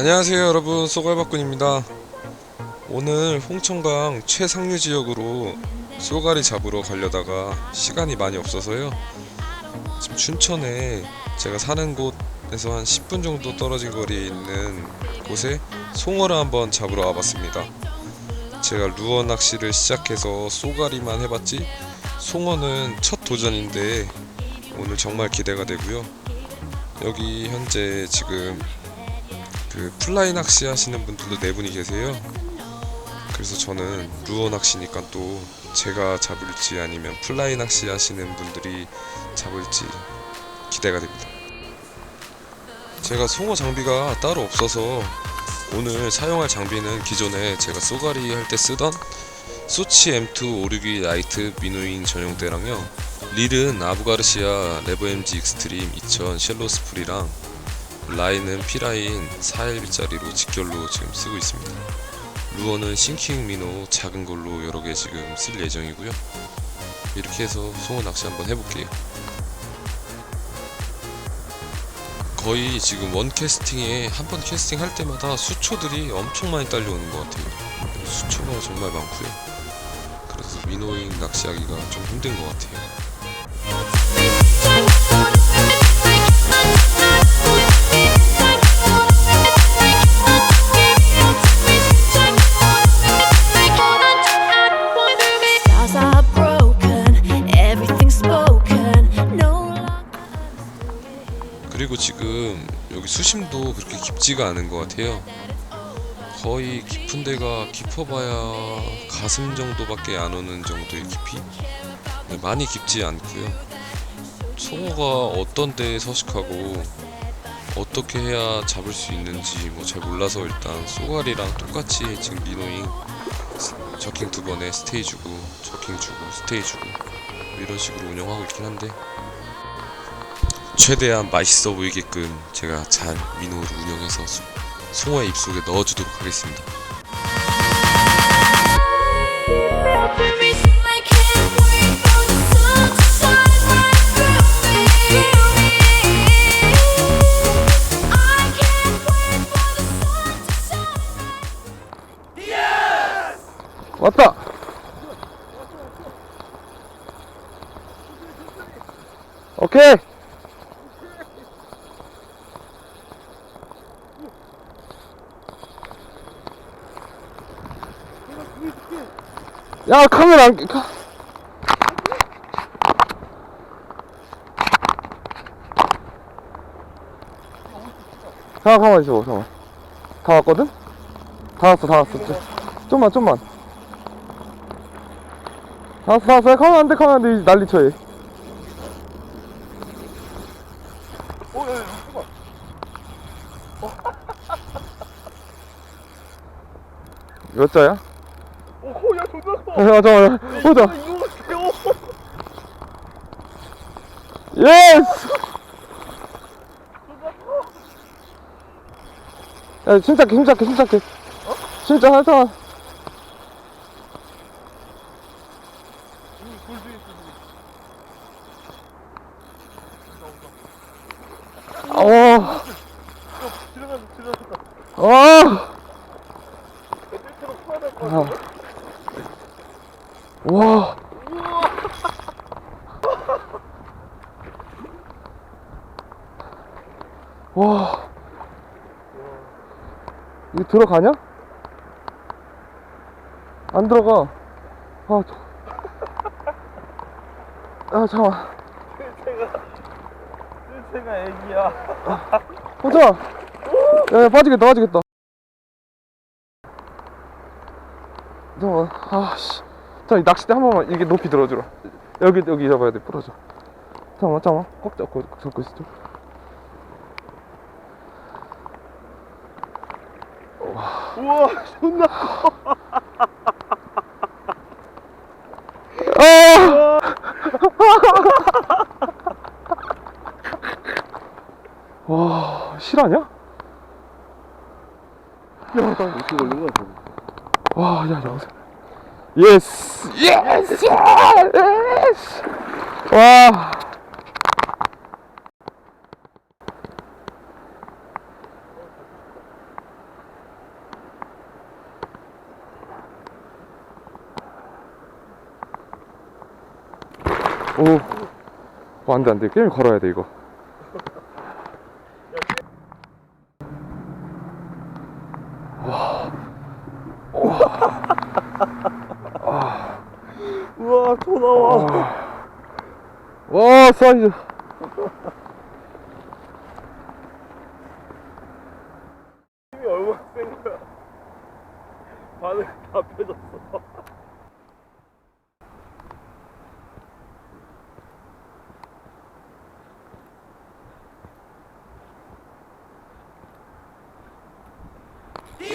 안녕하세요 여러분. 쏘갈박군입니다. 오늘 홍천강 최상류 지역으로 쏘가리 잡으러 가려다가 시간이 많이 없어서요. 지금 춘천에 제가 사는 곳에서 한 10분 정도 떨어진 거리에 있는 곳에 송어를 한번 잡으러 와봤습니다. 제가 루어 낚시를 시작해서 쏘가리만 해봤지 송어는 첫 도전인데 오늘 정말 기대가 되고요. 여기 현재 지금 그 플라이 낚시 하시는 분들도 네 분이 계세요. 그래서 저는 루어 낚시니까 또 제가 잡을지 아니면 플라이 낚시 하시는 분들이 잡을지 기대가 됩니다. 제가 송어 장비가 따로 없어서 오늘 사용할 장비는 기존에 제가 쏘가리 할 때 쓰던 소치 M2 562 라이트 미노잉 전용대랑요. 릴은 아부가르시아 레버MG 익스트림 2000 쉘로 스풀이랑 라인은 P라인 4LB짜리로 직결로 지금 쓰고 있습니다. 루어는 싱킹 미노 작은 걸로 여러 개 지금 쓸 예정이고요. 이렇게 해서 송어 낚시 한번 해볼게요. 거의 지금 원 캐스팅에 한 번 캐스팅 할 때마다 수초들이 엄청 많이 딸려오는 것 같아요. 수초가 정말 많고요. 그래서 미노잉 낚시하기가 좀 힘든 것 같아요. 지금 여기 수심도 그렇게 깊지가 않은 것 같아요. 거의 깊은 데가 깊어봐야 가슴 정도밖에 안 오는 정도의 깊이. 네, 많이 깊지 않고요. 송어가 어떤 데에 서식하고 어떻게 해야 잡을 수 있는지 뭐 잘 몰라서 일단 쏘가리랑 똑같이 지금 미노잉 스- 저킹 두 번에 스테이 주고 저킹 주고 스테이 주고 뭐 이런 식으로 운영하고 있긴 한데 최대한 맛있어 보이게끔 제가 잘 민호를 운영해서 수- 송어의 입속에 넣어주도록 하겠습니다. Wait for 야 카메라 안 켜. 잠깐 가만히 있어 잠깐 다 왔거든? 다 왔어 다 왔어 좀- 좀만 좀만 다 왔어 다 왔어 가면 안돼 가면 안돼 난리 쳐얘 몇 자야? 오, 야, 커. 야 잠깐만 보자 이거 보세요. 예스 야 침착해 침착해 침착해 진짜 하자 어, 들어가서 들어가서. 어, 뜰채로 풀어야 될것 아. 같아. 와, 와, 이거 들어가냐? 안 들어가. 아, 저... 아, 잠깐. 뜰채가, 뜰채가 애기야. 보자. 야, 야, 빠지겠다, 빠지겠다. 잠깐만, 아씨. 자, 이 낚싯대 한 번만 이게 높이 들어주라. 여기, 여기 잡아야 돼, 부러져. 잠깐만, 잠깐만. 꽉 잡고, 잡고 있어. 우와, 존나 커. 아! 와, 실화냐? 야, 나 어떻게 걸린 거야, 저거? 와, 야, 영상. 예스! 예스! 예스! 와. 오. 어, 안 돼, 안 돼. 게임 걸어야 돼, 이거. 우와 더 나와 와, 사이즈. 힘이 얼마나 센 거야 반응 다 펴졌어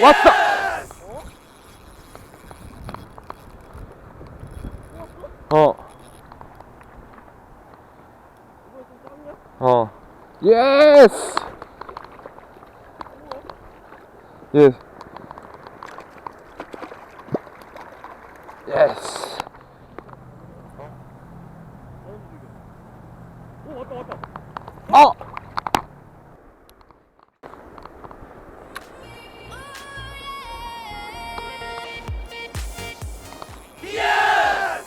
왔다! 어. 어. 예스! 예스. 예스. 오 왔다 왔다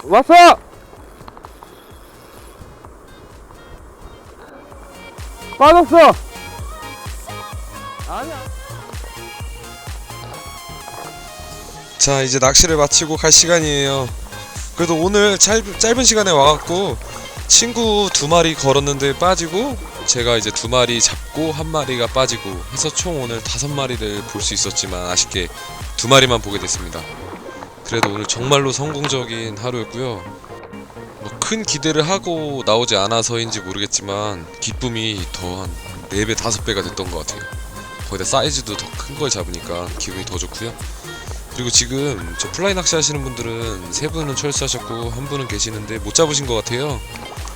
왔어! 빠졌어! 자 이제 낚시를 마치고 갈 시간이에요 그래도 오늘 짧, 짧은 시간에 와갖고 친구 두 마리 걸었는데 빠지고 제가 이제 두 마리 잡고 한 마리가 빠지고 해서 총 오늘 다섯 마리를 볼 수 있었지만 아쉽게 두 마리만 보게 됐습니다 그래도 오늘 정말로 성공적인 하루였고요 뭐 큰 기대를 하고 나오지 않아서인지 모르겠지만 기쁨이 더 한 4배 5배가 됐던 것 같아요 거기다 사이즈도 더 큰 걸 잡으니까 기분이 더 좋고요 그리고 지금 저 플라이 낚시 하시는 분들은 세 분은 철수하셨고 한 분은 계시는데 못 잡으신 것 같아요.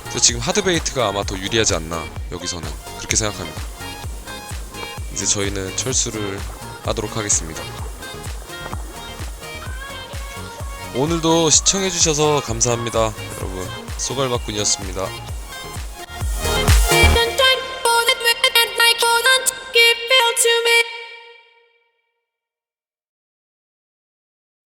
그래서 지금 하드베이트가 아마 더 유리하지 않나 여기서는 그렇게 생각합니다. 이제 저희는 철수를 하도록 하겠습니다. 오늘도 시청해주셔서 감사합니다. 여러분 쏘갈박군이었습니다.